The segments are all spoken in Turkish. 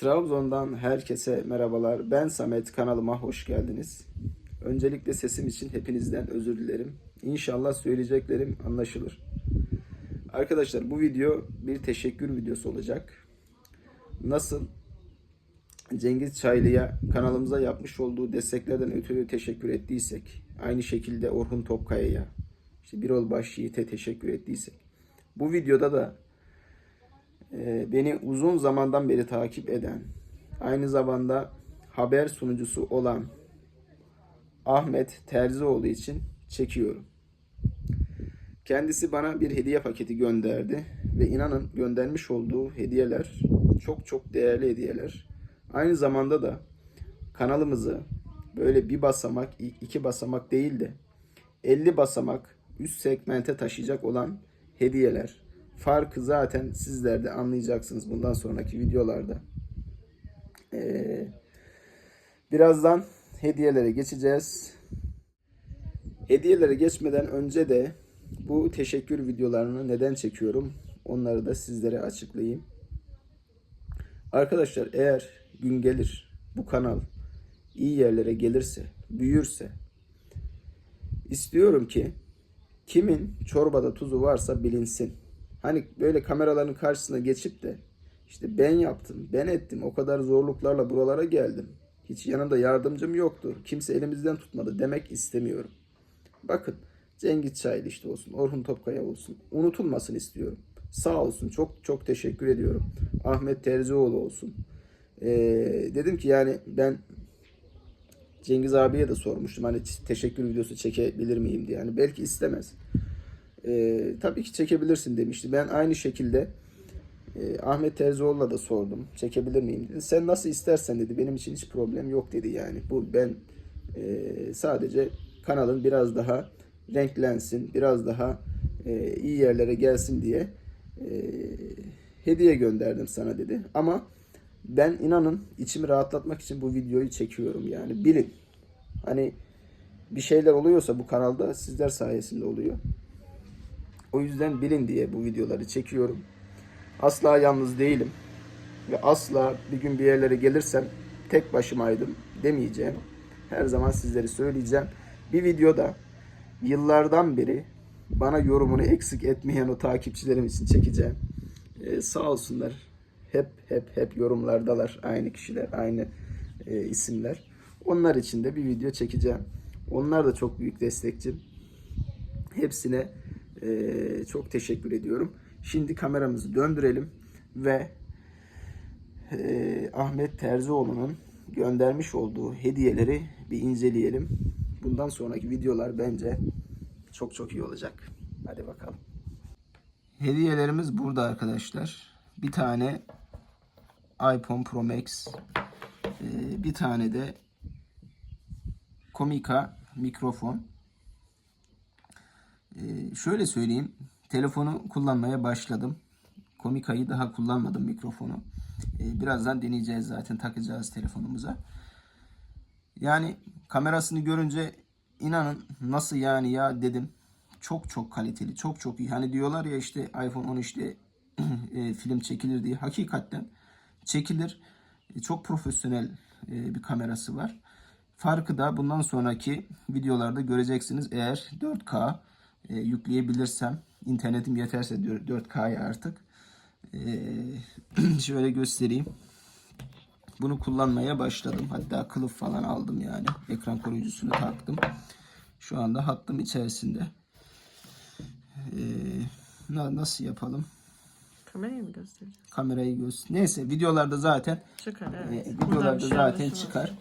Trabzon'dan herkese merhabalar. Ben Samet, kanalıma hoş geldiniz. Öncelikle sesim için hepinizden özür dilerim. İnşallah söyleyeceklerim anlaşılır. Arkadaşlar bu video bir teşekkür videosu olacak. Nasıl Cengiz Çaylı'ya kanalımıza yapmış olduğu desteklerden ötürü teşekkür ettiysek, aynı şekilde Orhun Topkaya'ya, işte Birol Başyiğit'e teşekkür ettiysek, bu videoda da beni uzun zamandan beri takip eden, aynı zamanda haber sunucusu olan Ahmet Terzioğlu için çekiyorum. Kendisi bana bir hediye paketi gönderdi ve inanın göndermiş olduğu hediyeler çok çok değerli hediyeler. Aynı zamanda da kanalımızı böyle bir basamak, iki basamak değil de 50 basamak üst segmente taşıyacak olan hediyeler. Farkı zaten sizler de anlayacaksınız bundan sonraki videolarda. Ee, birazdan hediyelere geçeceğiz. Hediyelere geçmeden önce de bu teşekkür videolarını neden çekiyorum onları da sizlere açıklayayım. Arkadaşlar eğer gün gelir bu kanal iyi yerlere gelirse, büyürse istiyorum ki kimin çorbada tuzu varsa bilinsin. Hani böyle kameraların karşısına geçip de işte ben yaptım, ben ettim, o kadar zorluklarla buralara geldim. Hiç yanında yardımcım yoktu. Kimse elimizden tutmadı demek istemiyorum. Bakın Cengiz Çaylı işte olsun, Orhun Topkaya olsun. Unutulmasın istiyorum. Sağ olsun. Çok çok teşekkür ediyorum. Ahmet Terzioğlu olsun. Ee, dedim ki yani ben Cengiz abiye de sormuştum. Hani teşekkür videosu çekebilir miyim diye. Yani belki istemez. Ee, tabii ki çekebilirsin demişti. Ben aynı şekilde e, Ahmet Terzioğlu'na da sordum. Çekebilir miyim dedi. Sen nasıl istersen dedi. Benim için hiç problem yok dedi yani. Bu ben e, sadece kanalın biraz daha renklensin, biraz daha e, iyi yerlere gelsin diye e, hediye gönderdim sana dedi. Ama ben inanın içimi rahatlatmak için bu videoyu çekiyorum yani bilin. Hani bir şeyler oluyorsa bu kanalda sizler sayesinde oluyor. O yüzden bilin diye bu videoları çekiyorum. Asla yalnız değilim. Ve asla bir gün bir yerlere gelirsem tek başımaydım demeyeceğim. Her zaman sizleri söyleyeceğim. Bir videoda yıllardan beri bana yorumunu eksik etmeyen o takipçilerim için çekeceğim. Ee, sağ olsunlar. Hep hep hep yorumlardalar. Aynı kişiler, aynı e, isimler. Onlar için de bir video çekeceğim. Onlar da çok büyük destekçim. Hepsine e, çok teşekkür ediyorum. Şimdi kameramızı döndürelim ve e, Ahmet Terzioğlu'nun göndermiş olduğu hediyeleri bir inceleyelim. Bundan sonraki videolar bence çok çok iyi olacak. Hadi bakalım. Hediyelerimiz burada arkadaşlar. Bir tane iPhone Pro Max, e, bir tane de Comica mikrofon. E, şöyle söyleyeyim, telefonu kullanmaya başladım. Comica'yı daha kullanmadım mikrofonu. E, birazdan deneyeceğiz zaten takacağız telefonumuza. Yani kamerasını görünce inanın nasıl yani ya dedim. Çok çok kaliteli, çok çok iyi. Hani diyorlar ya işte iPhone 10 işte e, film çekilir diye. Hakikaten çekilir. E, çok profesyonel e, bir kamerası var. Farkı da bundan sonraki videolarda göreceksiniz. Eğer 4K e, yükleyebilirsem, internetim yeterse 4K'ya artık. E, şöyle göstereyim. Bunu kullanmaya başladım. Hatta kılıf falan aldım yani. Ekran koruyucusunu taktım. Şu anda hattım içerisinde. Na- nasıl yapalım? Kamerayı mı göstereceğim? Kamerayı göster. Neyse videolarda zaten Çıkar e, evet. videolarda Buradan bir şey zaten çıkar.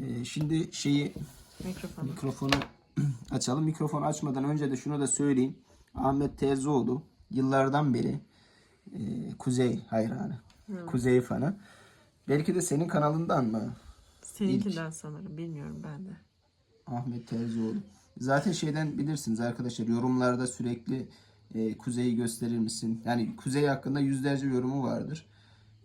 E, şimdi şeyi Mikrofonu. mikrofonu açalım. Mikrofonu açmadan önce de şunu da söyleyeyim. Ahmet Tezoğlu yıllardan beri e, Kuzey hayranı. Kuzey fanı. Belki de senin kanalından mı? Seninkinden sanırım. Bilmiyorum ben de. Ahmet Terzioğlu. Zaten şeyden bilirsiniz arkadaşlar yorumlarda sürekli e, Kuzey'i gösterir misin? Yani Kuzey hakkında yüzlerce yorumu vardır.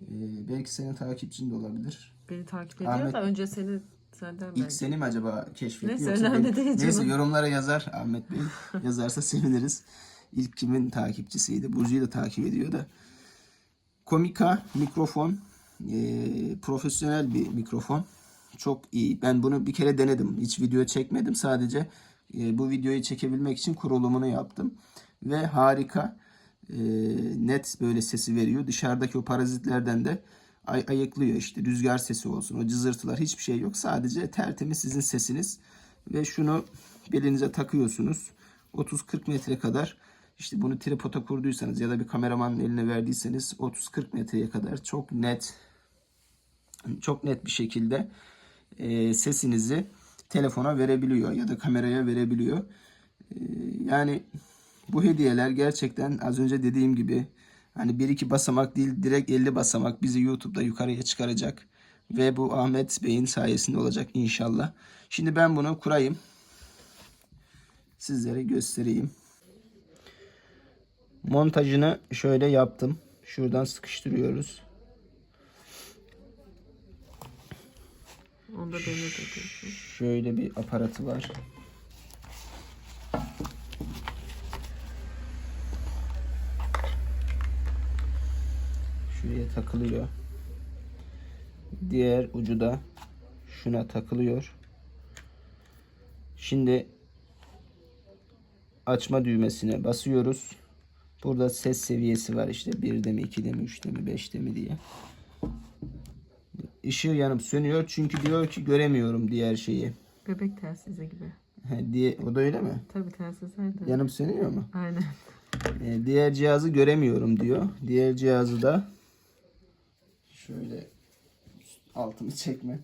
E, belki senin takipçin de olabilir. Beni takip ediyor Ahmet- da önce seni senden İlk seni mi acaba keşfetti Neyse, yoksa önemli değil canım. Neyse yorumlara yazar Ahmet Bey. Yazarsa seviniriz. İlk kimin takipçisiydi? Burcu'yu da takip ediyor da. Komika mikrofon Ee, profesyonel bir mikrofon. Çok iyi. Ben bunu bir kere denedim. Hiç video çekmedim. Sadece e, bu videoyu çekebilmek için kurulumunu yaptım. Ve harika e, net böyle sesi veriyor. Dışarıdaki o parazitlerden de ay- ayıklıyor işte. Rüzgar sesi olsun. O cızırtılar hiçbir şey yok. Sadece tertemiz sizin sesiniz. Ve şunu belinize takıyorsunuz. 30-40 metre kadar işte bunu tripoda kurduysanız ya da bir kameramanın eline verdiyseniz 30-40 metreye kadar çok net çok net bir şekilde e, sesinizi telefona verebiliyor ya da kameraya verebiliyor. E, yani bu hediyeler gerçekten az önce dediğim gibi hani bir iki basamak değil direkt 50 basamak bizi YouTube'da yukarıya çıkaracak ve bu Ahmet Bey'in sayesinde olacak inşallah. Şimdi ben bunu kurayım. Sizlere göstereyim. Montajını şöyle yaptım. Şuradan sıkıştırıyoruz. Onda. Şöyle bir aparatı var. Şuraya takılıyor. Diğer ucu da şuna takılıyor. Şimdi açma düğmesine basıyoruz. Burada ses seviyesi var işte 1'de mi 2'de mi 3'te mi 5'te mi diye. Işığı yanıp sönüyor çünkü diyor ki göremiyorum diğer şeyi. Bebek telsizi gibi. He, diye, o da öyle mi? Tabii telsizlerde. Yanıp sönüyor mu? Aynen. Ee, diğer cihazı göremiyorum diyor. Diğer cihazı da şöyle altını çekme.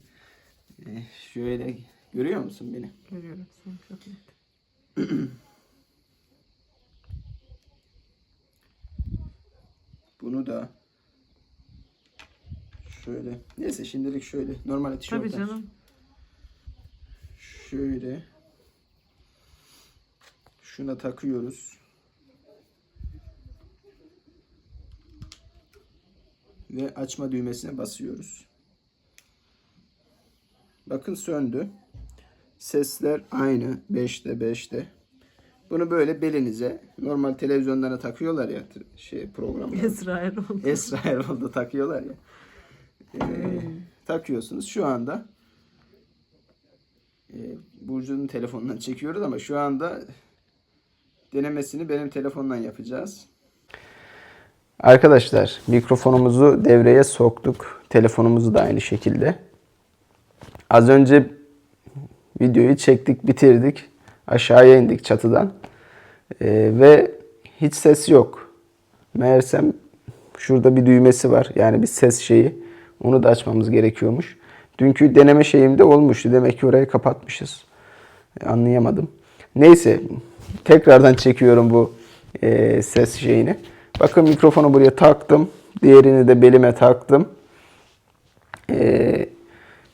Ee, şöyle görüyor musun beni? Görüyorum seni çok net. Bunu da şöyle. Neyse şimdilik şöyle. Normal tişörtler. Tabii canım. Şöyle. Şuna takıyoruz. Ve açma düğmesine basıyoruz. Bakın söndü. Sesler aynı. 5'te 5'te. Bunu böyle belinize normal televizyonlara takıyorlar ya şey programda. Esra Erol. Esra Erol'da takıyorlar ya. Ee, takıyorsunuz. Şu anda e, Burcu'nun telefonundan çekiyoruz ama şu anda denemesini benim telefondan yapacağız. Arkadaşlar mikrofonumuzu devreye soktuk. Telefonumuzu da aynı şekilde. Az önce videoyu çektik, bitirdik. Aşağıya indik çatıdan. Ee, ve hiç ses yok. Meğersem şurada bir düğmesi var. Yani bir ses şeyi. Onu da açmamız gerekiyormuş. Dünkü deneme şeyimde olmuştu. Demek ki orayı kapatmışız. E, anlayamadım. Neyse. Tekrardan çekiyorum bu e, ses şeyini. Bakın mikrofonu buraya taktım. Diğerini de belime taktım. E,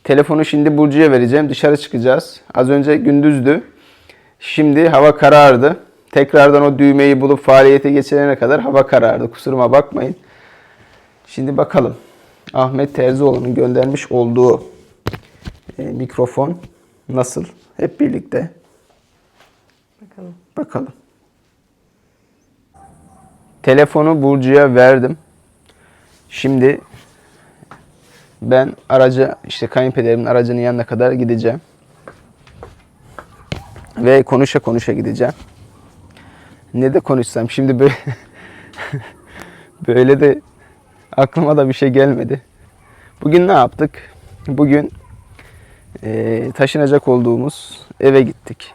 telefonu şimdi Burcu'ya vereceğim. Dışarı çıkacağız. Az önce gündüzdü. Şimdi hava karardı. Tekrardan o düğmeyi bulup faaliyete geçirene kadar hava karardı. Kusuruma bakmayın. Şimdi bakalım. Ahmet Terzioğlu'nun göndermiş olduğu e, mikrofon nasıl? Hep birlikte Bakalım. bakalım. Telefonu Burcu'ya verdim. Şimdi ben araca işte kayınpederimin aracının yanına kadar gideceğim. Ve konuşa konuşa gideceğim. Ne de konuşsam şimdi böyle böyle de aklıma da bir şey gelmedi. Bugün ne yaptık? Bugün eee, taşınacak olduğumuz eve gittik.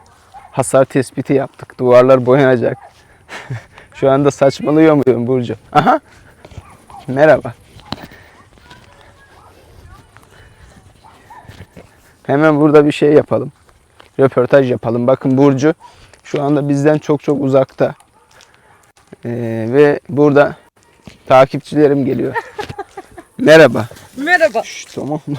Hasar tespiti yaptık. Duvarlar boyanacak. Şu anda saçmalıyor muyum Burcu? Aha. Merhaba. Hemen burada bir şey yapalım. Röportaj yapalım. Bakın Burcu şu anda bizden çok çok uzakta. Ee, ve burada takipçilerim geliyor. Merhaba. Merhaba. Şş, tamam mı?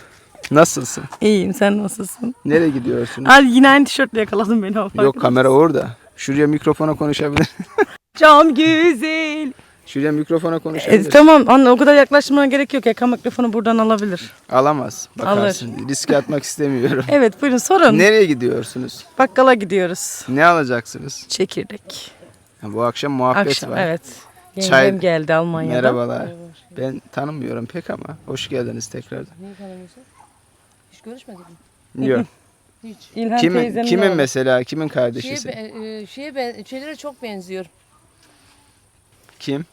Nasılsın? İyiyim sen nasılsın? Nereye gidiyorsun? Al yine aynı tişörtle yakaladın beni. Yok kamera orada. Şuraya mikrofona konuşabilir. Cam güzel. Şuraya mikrofona E, konuşabilir. tamam anne o kadar yaklaşmana gerek yok. Yaka mikrofonu buradan alabilir. Alamaz. Bakarsın. Riske atmak istemiyorum. Evet buyurun sorun. Nereye gidiyorsunuz? Bakkala gidiyoruz. Ne alacaksınız? Çekirdek. Ha, bu akşam muhabbet Akşam var. evet. Yengem Çay- geldi Almanya'dan. Merhabalar. Ben tanımıyorum pek ama hoş geldiniz tekrardan. Niye tanımıyorsun? Hiç görüşmedik mi? Yok. Hiç. İlhan kimin kimin mesela kimin Şeye, kardeşisi? be, e, şeye ben, şeylere çok benziyor. Kim?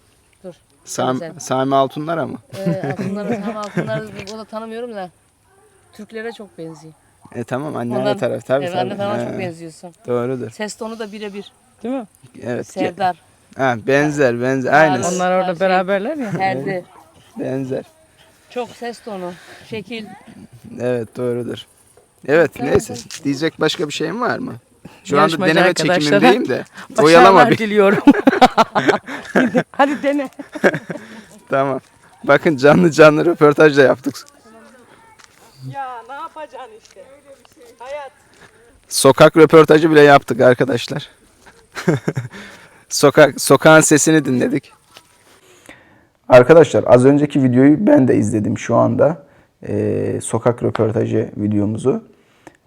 Dur. Sam, Sen. Sami Altunlara mı? Ee, altınları, tam altınları o da tanımıyorum da. Türklere çok benziyor. E tamam anne Ondan- taraf tabii evet, tabii. anne He, çok benziyorsun. Doğrudur. Ses tonu da birebir. Değil mi? Evet. Serdar, Ha, benzer benzer. Aynen. Onlar- orada Şey- beraberler ya. Erdi. Benzer. Çok ses tonu, şekil. Evet doğrudur. Evet Sen- neyse. Diyecek başka bir şeyim var mı? Şu anda Yarışmacı deneme arkadaşlara çekimindeyim de. Oyalama Başarılar bir. diliyorum. Hadi dene. Tamam. Bakın canlı canlı röportaj da yaptık. Ya ne yapacaksın işte? Hayat. Sokak röportajı bile yaptık arkadaşlar. Sokak sokağın sesini dinledik. Arkadaşlar az önceki videoyu ben de izledim şu anda. Ee, sokak röportajı videomuzu.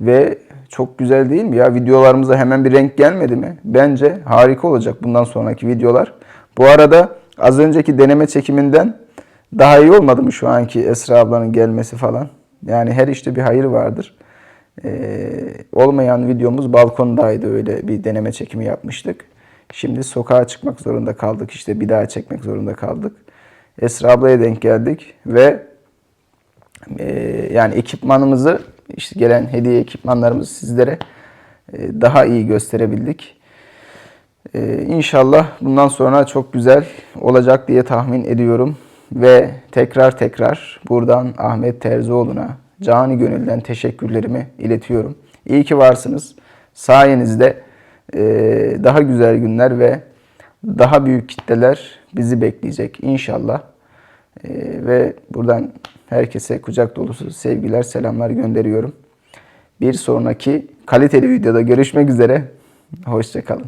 Ve çok güzel değil mi ya? Videolarımıza hemen bir renk gelmedi mi? Bence harika olacak bundan sonraki videolar. Bu arada az önceki deneme çekiminden daha iyi olmadı mı şu anki Esra ablanın gelmesi falan? Yani her işte bir hayır vardır. Ee, olmayan videomuz balkondaydı öyle bir deneme çekimi yapmıştık. Şimdi sokağa çıkmak zorunda kaldık işte bir daha çekmek zorunda kaldık. Esra ablaya denk geldik ve e, yani ekipmanımızı işte gelen hediye ekipmanlarımızı sizlere e, daha iyi gösterebildik. Ee, inşallah bundan sonra çok güzel olacak diye tahmin ediyorum. Ve tekrar tekrar buradan Ahmet Terzioğlu'na cani gönülden teşekkürlerimi iletiyorum. İyi ki varsınız. Sayenizde e, daha güzel günler ve daha büyük kitleler bizi bekleyecek inşallah. E, ve buradan herkese kucak dolusu sevgiler, selamlar gönderiyorum. Bir sonraki kaliteli videoda görüşmek üzere. Hoşçakalın.